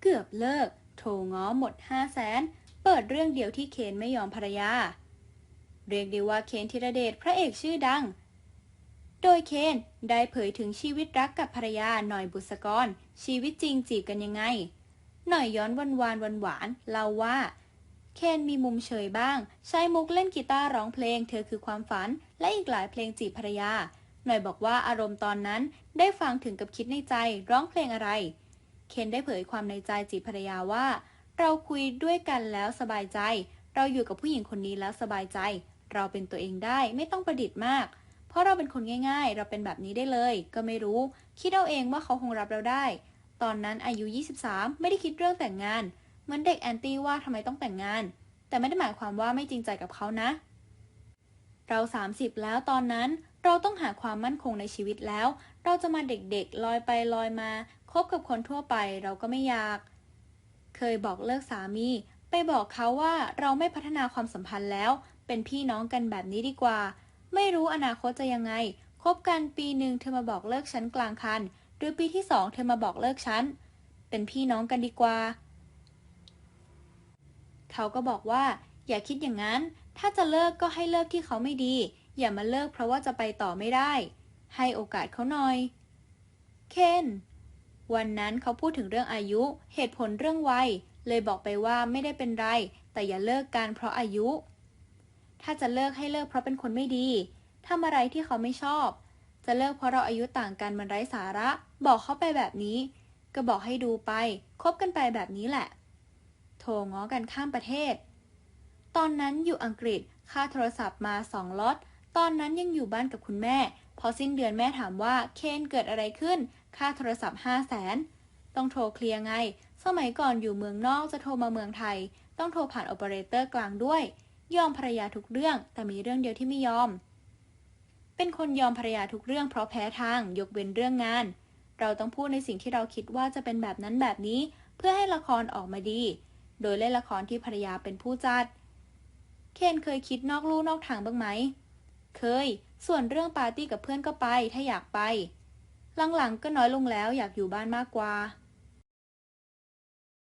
เกือบเลิก โทรง้อหมดห้าแสนเปิดเรื่องเดียวที่เคนไม่ยอมภรรยา เรียกได้ว่าเคนธีรเดชพระเอกชื่อดัง โดยเคนได้เผยถึงชีวิตรักกับภรรยาหน่อยบุษกร ชีวิตจริงจีบกันยังไง หน่อยย้อนวันวานวันหวานเล่าว่า เคนมีมุมเฉยบ้าง ใช้มุกเล่นกีตาร์ร้องเพลง เธอคือความฝัน และอีกหลายเพลงจีบภรรยา หน่อยบอกว่าอารมณ์ตอนนั้นได้ฟังถึงกับคิดในใจร้องเพลงอะไร เคนได้เผยความในใจจีภรรยาว่า เราคุยด้วยกันแล้วสบายใจ เราอยู่กับผู้หญิงคนนี้แล้วสบายใจ เราเป็นตัวเองได้ไม่ต้องประดิษฐ์มาก เพราะเราเป็นคนง่าย ๆ เราเป็นแบบนี้ได้เลย ก็ไม่รู้ คิดเอาเองว่าเขาคงรับเราได้ ตอนนั้นอายุ 23 ไม่ได้คิดเรื่องแต่งงาน เหมือนเด็กแอนตี้ว่าทำไมต้องแต่งงาน แต่ไม่ได้หมายความว่าไม่จริงใจกับเขานะ เรา 30 แล้วตอนนั้นเราต้องหาความมั่นคงในชีวิตแล้ว เราจะมาเด็กๆ ลอยไปลอยมา คบกับคนทั่วไปเราก็ไม่อยาก เคยบอกเลิกสามี ไปบอกเขาว่าเราไม่พัฒนาความสัมพันธ์แล้ว เป็นพี่น้องกันแบบนี้ดีกว่า ไม่รู้อนาคตจะยังไง คบกันปีหนึ่งเธอมาบอกเลิกฉันกลางคัน หรือปีที่สองเธอมาบอกเลิกฉัน เป็นพี่น้องกันดีกว่า เขาก็บอกว่า อย่าคิดอย่างนั้น ถ้าจะเลิกก็ให้เลิกที่เขาไม่ดี อย่ามาเลิกเพราะว่าจะไปต่อไม่ได้ ให้โอกาสเขาหน่อย เคน วันนั้นเขาพูดถึงเรื่องอายุ เหตุผลเรื่องวัย เลยบอกไปว่าไม่ได้เป็นไร แต่อย่าเลิกกันเพราะอายุ ถ้าจะเลิกให้เลิกเพราะเป็นคนไม่ดีทำอะไรที่เขาไม่ชอบ จะเลิกเพราะเราอายุต่างกันมันไร้สาระ บอกเขาไปแบบนี้ ก็บอกให้ดูไป คบกันไปแบบนี้แหละ โทรง้อกันข้ามประเทศ ตอนนั้นอยู่อังกฤษค่าโทรศัพท์มาสองล็อต ตอนนั้นยังอยู่บ้านกับคุณแม่ พอสิ้นเดือนแม่ถามว่าเคนเกิดอะไรขึ้น ค่าโทรศัพท์ห้าแสนต้องโทรเคลียร์ไง สมัยก่อนอยู่เมืองนอกจะโทรมาเมืองไทย ต้องโทรผ่านโอเปอเรเตอร์กลางด้วย ยอมภรรยาทุกเรื่อง แต่มีเรื่องเดียวที่ไม่ยอม เป็นคนยอมภรรยาทุกเรื่องเพราะแพ้ทางยกเว้นเรื่องงาน เราต้องพูดในสิ่งที่เราคิดว่าจะเป็นแบบนั้นแบบนี้ เพื่อให้ละครออกมาดี โดยเล่นละครที่ภรรยาเป็นผู้จัด เคนเคยคิดนอกลู่นอกทางบ้างไหม เคย ส่วนเรื่องปาร์ตี้กับเพื่อนก็ไป ถ้าอยากไป หลังๆก็น้อยลงแล้วอยากอยู่บ้านมากกว่า